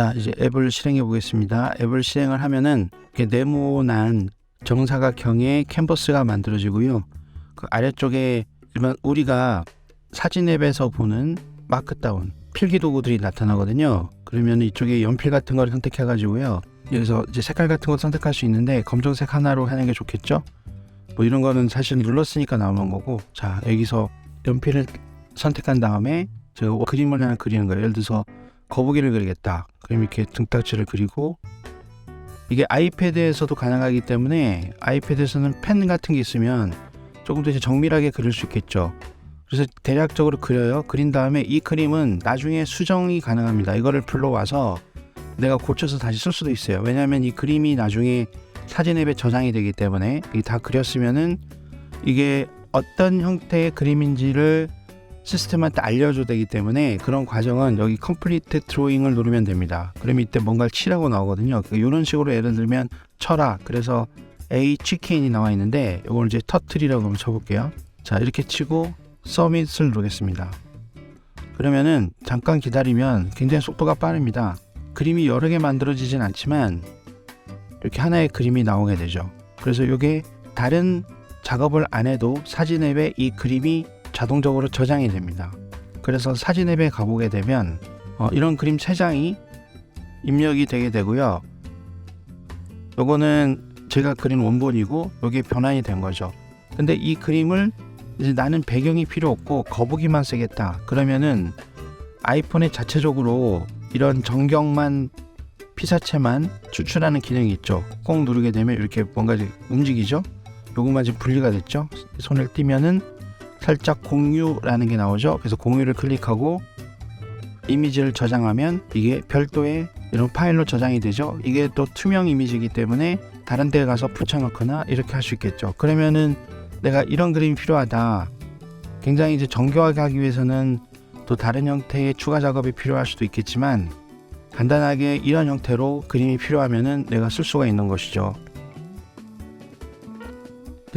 자 이제 앱을 실행해 보겠습니다. 앱을 실행을 하면은 네모난 정사각형의 캔버스가 만들어지고요. 그 아래쪽에 일반 우리가 사진 앱에서 보는 마크다운 필기 도구들이 나타나거든요. 그러면 이쪽에 연필 같은 걸 선택해 가지고요. 여기서 이제 색깔 같은 거 선택할 수 있는데 검정색 하나로 하는 게 좋겠죠. 뭐 이런 거는 사실 눌렀으니까 나오는 거고 자 여기서 연필을 선택한 다음에 제가 그림을 하나 그리는 거예요. 예를 들어서 거북이를 그리겠다. 그럼 이렇게 등딱지를 그리고 이게 아이패드에서도 가능하기 때문에 아이패드에서는 펜 같은 게 있으면 조금 더 이제 정밀하게 그릴 수 있겠죠. 그래서 대략적으로 그려요. 그린 다음에 이 그림은 나중에 수정이 가능합니다. 이거를 불러와서 내가 고쳐서 다시 쓸 수도 있어요. 왜냐하면 이 그림이 나중에 사진 앱에 저장이 되기 때문에 이다 그렸으면은 이게 어떤 형태의 그림인지를 시스템한테 알려줘야 되기 때문에 그런 과정은 여기 컴플리트 드로잉을 누르면 됩니다. 그럼 이때 뭔가를 치라고 나오거든요. 이런 식으로 예를 들면 쳐라. 그래서 A 치킨이 나와 있는데 이걸 이제 터틀이라고 한번 쳐볼게요. 자 이렇게 치고 서밋을 누르겠습니다. 그러면은 잠깐 기다리면 굉장히 속도가 빠릅니다. 그림이 여러 개 만들어지진 않지만 이렇게 하나의 그림이 나오게 되죠. 그래서 이게 다른 작업을 안 해도 사진 앱에 이 그림이 자동적으로 저장이 됩니다. 그래서 사진 앱에 가보게 되면 어, 이런 그림 세 장이 입력이 되게 되고요. 요거는 제가 그린 원본이고 여기 변환이 된 거죠. 근데 이 그림을 이제 나는 배경이 필요 없고 거북이만 쓰겠다. 그러면은 아이폰에 자체적으로 이런 정경만 피사체만 추출하는 기능이 있죠. 꼭 누르게 되면 이렇게 뭔가 움직이죠. 요것만 지금 분리가 됐죠. 손을 띄면은 살짝 공유라는 게 나오죠. 그래서 공유를 클릭하고 이미지를 저장하면 이게 별도의 이런 파일로 저장이 되죠. 이게 또 투명 이미지이기 때문에 다른 데 가서 붙여넣거나 이렇게 할 수 있겠죠. 그러면은 내가 이런 그림이 필요하다. 굉장히 이제 정교하게 하기 위해서는 또 다른 형태의 추가 작업이 필요할 수도 있겠지만 간단하게 이런 형태로 그림이 필요하면은 내가 쓸 수가 있는 것이죠.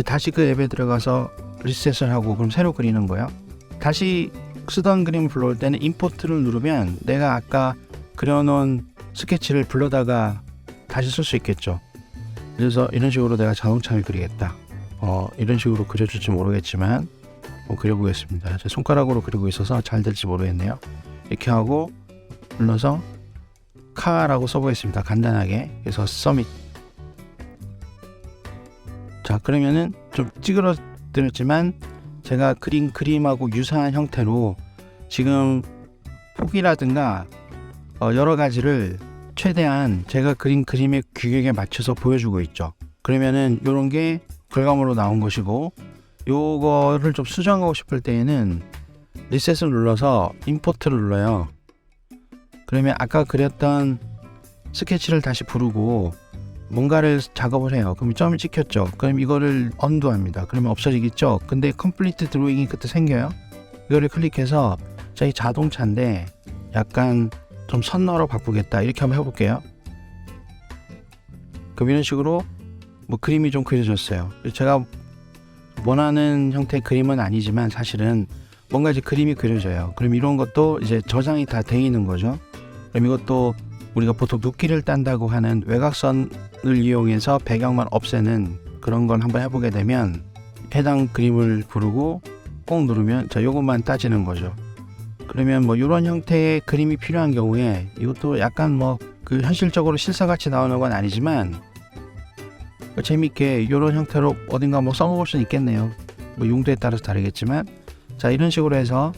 다시 그 앱에 들어가서 리셋을 하고 그럼 새로 그리는 거예요. 다시 쓰던 그림을 불러올 때는 임포트를 누르면 내가 아까 그려놓은 스케치를 불러다가 다시 쓸 수 있겠죠. 그래서 이런 식으로 내가 자동차를 그리겠다. 어, 이런 식으로 그려줄지 모르겠지만 뭐 그려보겠습니다. 제 손가락으로 그리고 있어서 잘 될지 모르겠네요. 이렇게 하고 눌러서 카라고 써보겠습니다. 간단하게. 그래서 서밋. 자 그러면은 좀 찌그러 뜨렸지만 제가 그린 그림하고 유사한 형태로 지금 폭이라든가 어, 여러 가지를 최대한 제가 그린 그림의 규격에 맞춰서 보여주고 있죠. 그러면은 이런 게 결과물로 나온 것이고 요거를 좀 수정하고 싶을 때에는 리셋을 눌러서 임포트를 눌러요. 그러면 아까 그렸던 스케치를 다시 부르고 뭔가를 작업을 해요. 그럼 점이 찍혔죠. 그럼 이거를 언두합니다. 그러면 없어지겠죠. 근데 컴플리트 드로잉이 그때 생겨요. 이거를 클릭해서 저희 자동차인데 약간 좀 선너로 바꾸겠다. 이렇게 한번 해볼게요. 그럼 이런 식으로 뭐 그림이 좀 그려졌어요. 제가 원하는 형태의 그림은 아니지만 사실은 뭔가 이제 그림이 그려져요. 그럼 이런 것도 이제 저장이 다 돼 있는 거죠. 그럼 이것도 우리가 보통 눕기를 딴다고 하는 외곽선을 이용해서 배경만 없애는 그런 걸 한번 해보게 되면 해당 그림을 부르고 꼭 누르면 자 요것만 따지는 거죠. 그러면 뭐 이런 형태의 그림이 필요한 경우에 이것도 약간 뭐 그 현실적으로 실사같이 나오는 건 아니지만 재밌게 이런 형태로 어딘가 뭐 써먹을 수는 있겠네요. 뭐 용도에 따라서 다르겠지만 자 이런 식으로 해서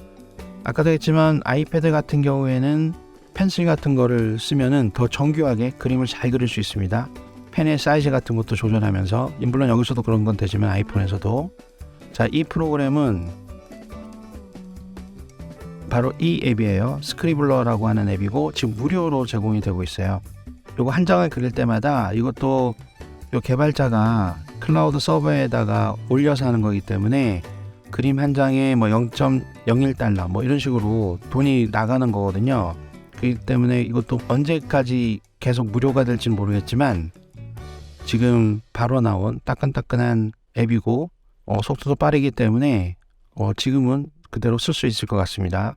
아까도 했지만 아이패드 같은 경우에는 펜슬 같은 거를 쓰면은 더 정교하게 그림을 잘 그릴 수 있습니다. 펜의 사이즈 같은 것도 조절하면서 물론 여기서도 그런 건 되지만 아이폰에서도 자 이 프로그램은 바로 이 앱이에요. 스크리블러라고 하는 앱이고 지금 무료로 제공이 되고 있어요. 요거 한 장을 그릴 때마다 이것도 요 개발자가 클라우드 서버에다가 올려서 하는 거기 때문에 그림 한 장에 뭐 0.01달러 뭐 이런 식으로 돈이 나가는 거거든요. 그렇기 때문에 이것도 언제까지 계속 무료가 될지는 모르겠지만 지금 바로 나온 따끈따끈한 앱이고 어, 속도도 빠르기 때문에 어, 지금은 그대로 쓸 수 있을 것 같습니다.